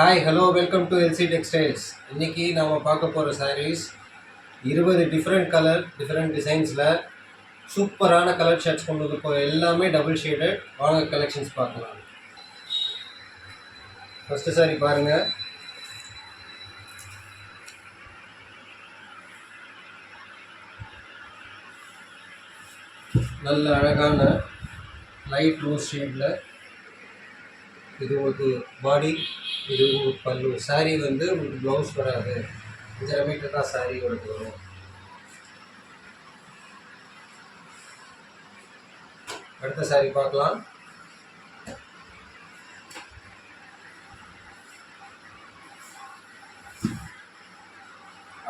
Hi hello welcome to LC textiles இன்றைக்கி நம்ம பார்க்க போகிற சாரீஸ் இருபது டிஃப்ரெண்ட் கலர் டிஃப்ரெண்ட் டிசைன்ஸில் சூப்பரான கலர் ஷர்ட்ஸ் கொண்டு வந்து எல்லாமே டபுள் ஷேடட் வாங்க கலெக்ஷன்ஸ் பார்க்கலாம். ஃபஸ்ட்டு சாரி பாருங்கள் நல்ல அழகான லைட் ரோஸ் ஷேடில் இது உங்களுக்கு பாடி இது பல்லு. சாரீ வந்து உங்களுக்கு ப்ளவுஸ் வராது. அஞ்சரை மீட்டர் தான் சாரீ உங்களுக்கு வரும். அடுத்த saree பார்க்கலாம்.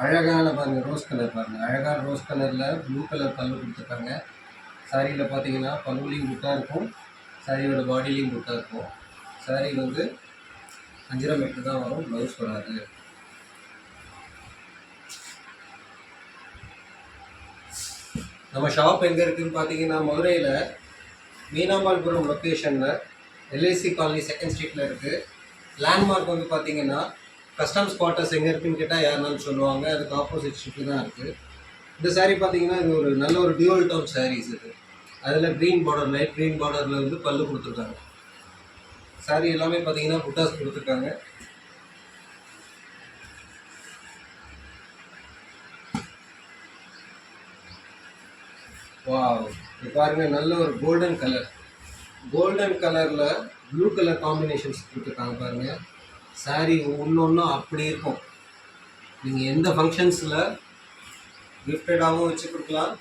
அழகான பாருங்கள் ரோஸ் கலர் பாருங்கள் அழகான ரோஸ் கலரில் ப்ளூ கலர் பல்லு கொடுத்துருக்காங்க. சாரியில் பார்த்தீங்கன்னா பல்லுலையும் முட்டாக இருக்கும். சாரியோட பாடியிலையும் முட்டாக இருக்கும். சாரி வந்து அஞ்சரை மீட்டர் தான் வரும் ப்ளவுஸ் வராது. நம்ம ஷாப் எங்கே இருக்குதுன்னு பார்த்தீங்கன்னா மதுரையில் மீனாம்பாள்புரம் லொக்கேஷனில் எல்ஐசி காலனி செகண்ட் ஸ்ட்ரீட்டில் இருக்குது லேண்ட்மார்க் வந்து பார்த்தீங்கன்னா கஸ்டம்ஸ் குவார்ட்டர்ஸ் எங்கே இருக்குன்னு கேட்டால் யாருனாலும் சொல்லுவாங்க. அதுக்கு ஆப்போசிட் ஸ்ட்ரீட்டில் தான் இருக்குது இந்த சாரீ பார்த்தீங்கன்னா இது ஒரு நல்ல ஒரு டியூவல் டவுன் சாரீஸ் இது. அதில் க்ரீன் பார்டர் லைட் க்ரீன் பார்டரில் வந்து பல்லு கொடுத்துருக்காங்க. சாரி எல்லாமே பார்த்தீங்கன்னா புட்டாஸ் கொடுத்துருக்காங்க. வா பாருங்க நல்ல ஒரு கோல்டன் கலர் கோல்டன் கலரில் ப்ளூ கலர் காம்பினேஷன்ஸ் கொடுத்துருக்காங்க பாருங்க. Saree ஒன்று ஒன்றும் அப்படி இருக்கும். நீங்கள் எந்த ஃபங்க்ஷன்ஸில் கிஃப்டடாகவும் வச்சு கொடுக்கலாம்.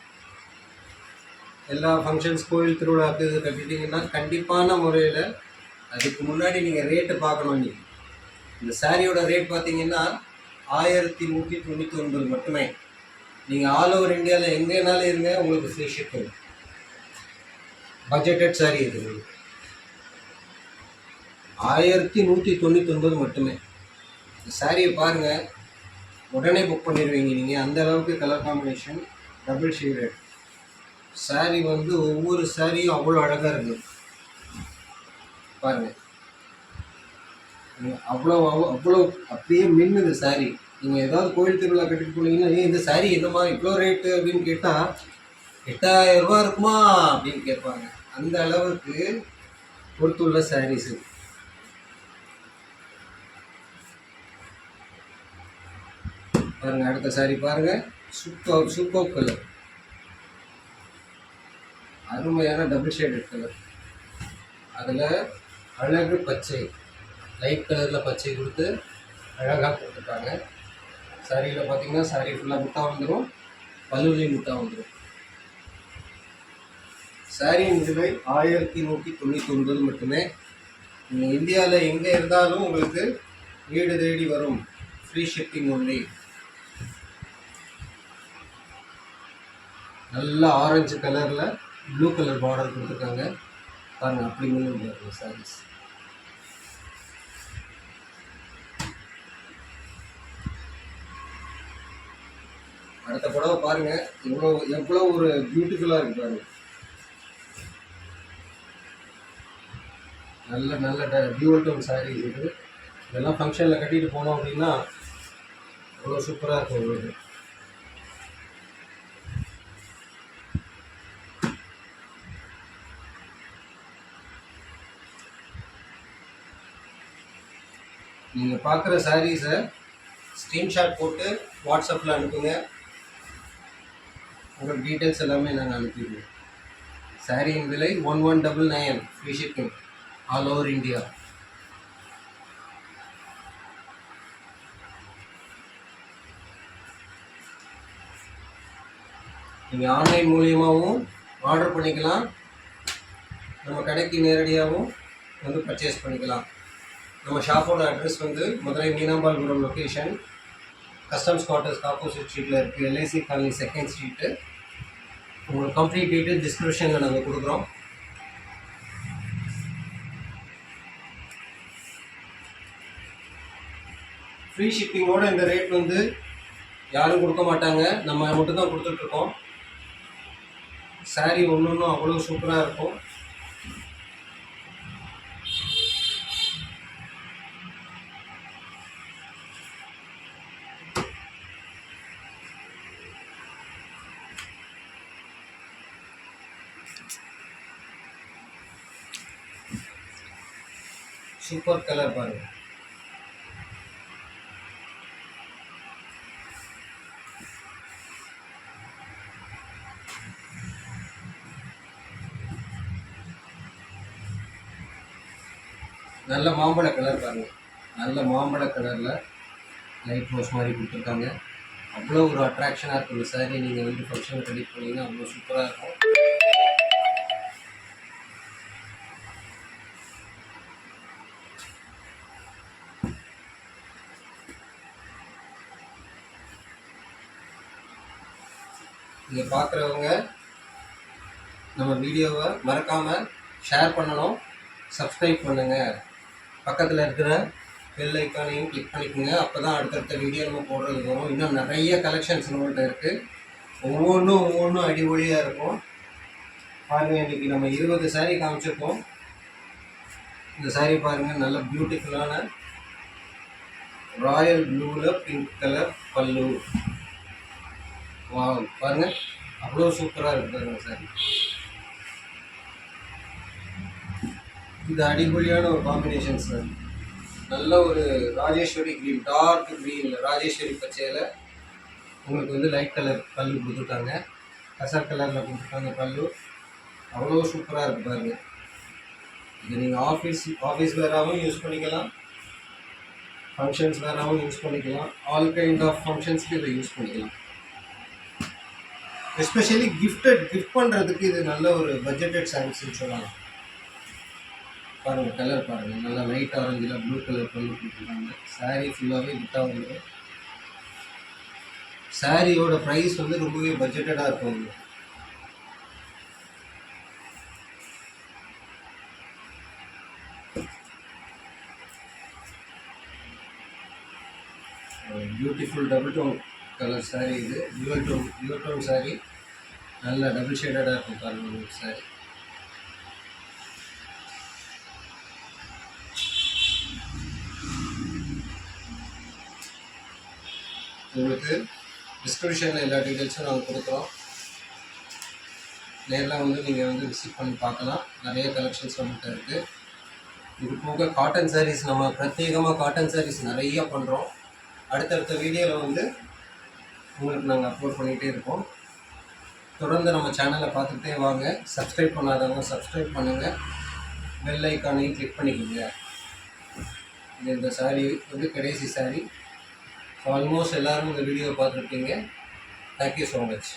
எல்லா ஃபங்க்ஷன்ஸ் கோயில் திருவிழாக்கு கட்டிட்டிங்கன்னா கண்டிப்பான முறையில் அதுக்கு முன்னாடி நீங்கள் ரேட்டு பார்க்கணும் நீங்கள் இந்த சாரியோட ரேட் பார்த்தீங்கன்னா ஆயிரத்தி நூற்றி தொண்ணூற்றி ஒன்பது மட்டுமே. நீங்கள் ஆல் ஓவர் இந்தியாவில் எங்கேனாலும் இருங்க உங்களுக்கு ஃப்ரீ ஷிப்பிங் பட்ஜெட்டட் சாரி இது. ஆயிரத்தி நூற்றி தொண்ணூற்றி ஒன்பது மட்டுமே. இந்த சாரியை பாருங்கள் உடனே புக் பண்ணிடுவீங்க நீங்கள் அந்த அளவுக்கு colour combination double shaded saree வந்து ஒவ்வொரு சாரியும் அவ்வளோ அழகாக இருக்குது பாருங்கள் அவ்வளோ அவ்வளோ- அப்படியே மின்னுது சாரி நீங்கள் ஏதாவது கோயில் திருவிழா கட்டிட்டு போனீங்கன்னா ஏன் இந்த சாரி என்னம்மா இவ்வளோ ரேட்டு அப்படின்னு கேட்டால் எட்டாயிரம் ரூபா இருக்குமா? அப்படின்னு கேட்பாங்க. அந்த அளவுக்கு பொறுத்துள்ள sarees பாருங்க அடுத்த சாரி பாருங்க. சூப்பர் சூப்பர் கலர் அருமையான டபுள் ஷேடட் கலர் அதில் அழகு பச்சை. லைட் கலரில் பச்சை கொடுத்து அழகாக கொடுத்துருக்காங்க சாரியில் பார்த்தீங்கன்னா சாரி ஃபுல்லாக முட்டா வந்துடும் பல்லுலையும் முட்டா வந்துடும் சாரியின் விலை ஆயிரத்தி நூற்றி தொண்ணூற்றி ஒன்பது மட்டுமே. நீங்கள் இந்தியாவில் எங்கே இருந்தாலும் உங்களுக்கு வீடு தேடி வரும். ஃப்ரீ ஷிப்பிங் ஒன்லி நல்ல ஆரஞ்சு கலரில் ப்ளூ கலர் பார்டர் கொடுத்துருக்காங்க. பாருங்கள் அப்படி முன்னு சாரீஸ். அடுத்த புடவை பாருங்க. எவ்வளோ எவ்வளோ ஒரு பியூட்டிஃபுல்லாக இருக்கு பாருங்க. நல்ல நல்ல டியூவல் டோன் சாரீ இருக்குது இதெல்லாம் ஃபங்க்ஷனில் கட்டிட்டு போனோம் அப்படின்னா அவ்வளோ சூப்பராக இருக்கும் உங்களுக்கு. நீங்கள் பார்க்குற சாரீஸை ஸ்க்ரீன்ஷாட் போட்டு வாட்ஸ்அப்பில் அனுப்புங்க. உங்கள் டீட்டெயில்ஸ் எல்லாமே நாங்கள் அனுப்பிடுவோம் சாரியின் விலை one one double nine free shipping all over India நீங்கள் ஆன்லைன் மூலியமாகவும் ஆர்டர் பண்ணிக்கலாம். நம்ம கடைக்கு நேரடியாகவும் வந்து பர்ச்சேஸ் பண்ணிக்கலாம். நம்ம ஷாப்போட அட்ரஸ் வந்து மதுரை மீனாம்பாள்புரம் லொக்கேஷன் கஸ்டம்ஸ் குவார்ட்டர்ஸ்க்கு ஆப்போசிட் ஸ்ட்ரீட்டில் இருக்குது எல்ஐசி காலனி செகண்ட் ஸ்ட்ரீட்டு உங்களுக்கு கம்ப்ளீட் டீட்டெயில் டிஸ்கிரிப்ஷனில் நாங்கள் கொடுக்குறோம். ஃப்ரீ ஷிப்பிங்கோட இந்த ரேட் வந்து யாரும் கொடுக்க மாட்டாங்க. நம்ம மட்டும் தான் கொடுத்துட்ருக்கோம் சாரீ ஒன்று ஒன்றும் அவ்வளோ சூப்பராக இருக்கும். சூப்பர் கலர் பாருங்க நல்ல மாம்பழ கலர் பாருங்க நல்ல மாம்பழ கலரில் லைட் ரோஸ் மாதிரி கொடுத்துருக்காங்க. அவ்வளோ ஒரு அட்ராக்ஷனாக இருக்கும் இந்த சாரீ நீங்கள் வந்து ஃபங்க்ஷன் ரெடி பண்ணீங்கன்னா அவ்வளோ சூப்பராக இருக்கும். இங்கே பார்க்குறவங்க நம்ம வீடியோவை மறக்காமல் ஷேர் பண்ணணும் சப்ஸ்கிரைப் பண்ணுங்கள் பக்கத்தில் இருக்கிற பெல் ஐக்கானையும் கிளிக் பண்ணிக்கோங்க. அப்போ தான் அடுத்தடுத்த வீடியோ நம்ம போடுறது வரும். இன்னும் நிறைய கலெக்ஷன்ஸ் நம்மள்கிட்ட இருக்குது ஒவ்வொன்றும் ஒவ்வொன்றும் அடிபொழியாக இருக்கும். பாருங்கள் இன்றைக்கி நம்ம இருபது சாரீ காமிச்சிருக்கோம். இந்த சாரீ பாருங்கள் நல்ல பியூட்டிஃபுல்லான ராயல் ப்ளூவில் பிங்க் கலர் பல்லு. வா பாருங்கள் அவ்வளோ சூப்பராக இருக்குது பாருங்கள் சார். இது அடிப்பொலியான ஒரு காம்பினேஷன் சார். நல்ல ஒரு ராஜேஸ்வரி க்ரீன் டார்க் க்ரீனில் ராஜேஸ்வரி பச்சையில் உங்களுக்கு வந்து லைட் கலர் பல்லு கொடுத்துருக்காங்க. கசர் கலரில் கொடுத்துருக்காங்க பல்லு. அவ்வளோ சூப்பராக இருக்கு பாருங்க. இது நீங்கள் ஆஃபீஸ் ஆஃபீஸ் வேறாகவும் யூஸ் பண்ணிக்கலாம். ஃபங்க்ஷன்ஸ் வேறாகவும் யூஸ் பண்ணிக்கலாம். ஆல் கைண்ட் ஆஃப் ஃபங்க்ஷன்ஸ்க்கு இதை யூஸ் பண்ணிக்கலாம். எஸ்பெஷலி கிஃப்டட் கிஃப்ட் பண்ணுறதுக்கு இது நல்ல ஒரு பட்ஜெட்டட் சாரீஸ்ன்னு சொல்லலாம் பாருங்கள் கலர் பாருங்கள் நல்லா லைட் ஆரஞ்சில் ப்ளூ கலர் பண்ணி கொடுத்துருக்காங்க. சாரீ ஃபுல்லாகவே கிஃப்டாக வந்துடும் சாரியோட ப்ரைஸ் வந்து ரொம்பவே பட்ஜெட்டடாக இருக்கும் உங்களுக்கு. Beautiful double tone colour saree இது. Dual tone dual tone saree. நல்ல டபுள் ஷேடடாக இருக்கும் பாருங்க உங்களுக்கு உங்களுக்கு டிஸ்கிரிப்ஷனில் எல்லா டீட்டெயில்ஸும் நாங்கள் கொடுக்குறோம். நேரில் வந்து நீங்கள் வந்து விசிட் பண்ணி பார்க்கலாம். நிறைய கலெக்ஷன்ஸ் நம்மகிட்ட இருக்குது இது போக காட்டன் சாரீஸ் நம்ம பிரத்யேகமாக காட்டன் சாரீஸ் நிறைய பண்ணுறோம் அடுத்தடுத்த வீடியோவில் வந்து உங்களுக்கு நாங்கள் அப்லோட் பண்ணிகிட்டே இருக்கோம். தொடர்ந்து நம்ம சேனலை பார்த்துட்டே வாங்க. சப்ஸ்கிரைப் பண்ணாதவங்க சப்ஸ்கிரைப் பண்ணுங்கள் பெல் ஐக்கானையும் கிளிக் பண்ணிக்கோங்க. இது இந்த saree வந்து கடைசி saree. ஆல்மோஸ்ட் எல்லாரும் இந்த வீடியோ பார்த்துருப்பீங்க. Thank you so much